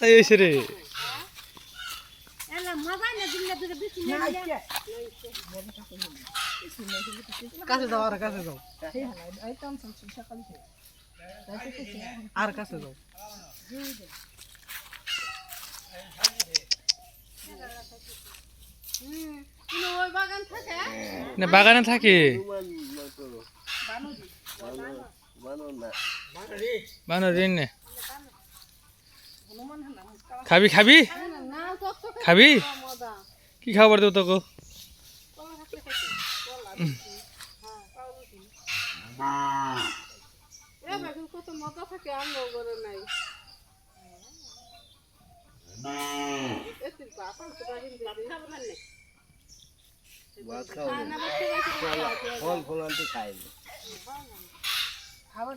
বাচ্চাই হয়েছে রে। এলা মজা না দিলে দুটো বেশি না কাছে যাও আর কাছে যাও। আর কাছে যাও। ওই বাগান থাকে। না বাগানে থাকে বানর ঋণ নে। খাবি খাবি? খাবি? কি খাবার দেব তোকে? ফল ফল আনতে খাই খাবার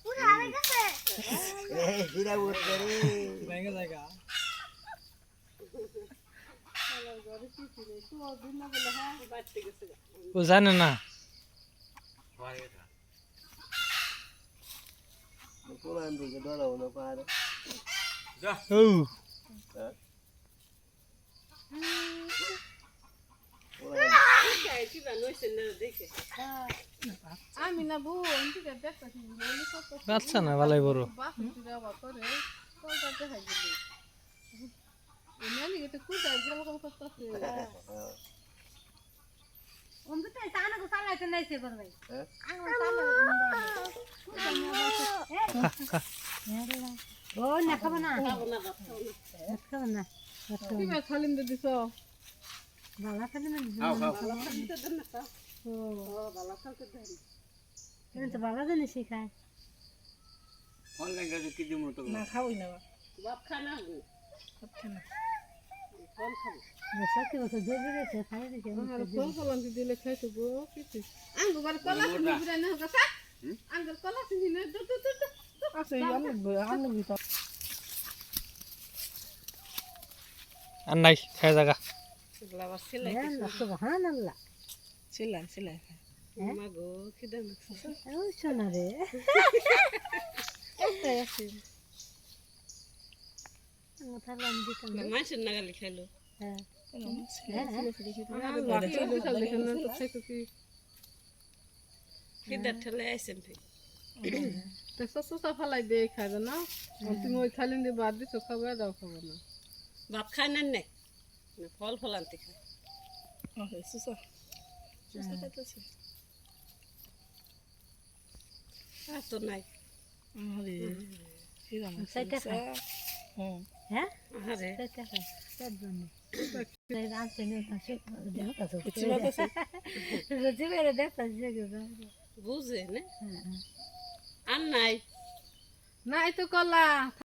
ও জানে না কোন দিকে ধরাও না পারে ও বাচ্চা না ভালোই বড়। খাব না খাব না। খালিম দিছ? বালা না খাও খাও ও এটা তো বাবা জানে শেখায়। অনলাইন কাছে কি দিমু তো না খাওই না বাপ দিলে খাইতে গো। সিনি বিরাই না। না নাই খাই জায়গা এগুলা আবার সেলাই সুবহানাল্লাহ সেলাই সেলাই মা গো খিদে লাগছে ও সোনা রে মাথা মানুষের নাগালি হ্যাঁ। খিদার ঠেলে আইসেন সসা ফালাই দিয়ে খাবে না? তুমি ওই থালি দিয়ে বাদ দিছো খাবে দাও খাব না। বাপ খায় না নে? ফল ফল আনতে খায়। সুসা সুসা খাইতেছে? আর তো নাই হ্যাঁ? আরে সাইটা জন্য। বুঝে না? হ্যাঁ। আর নাই? নাই তো কলা।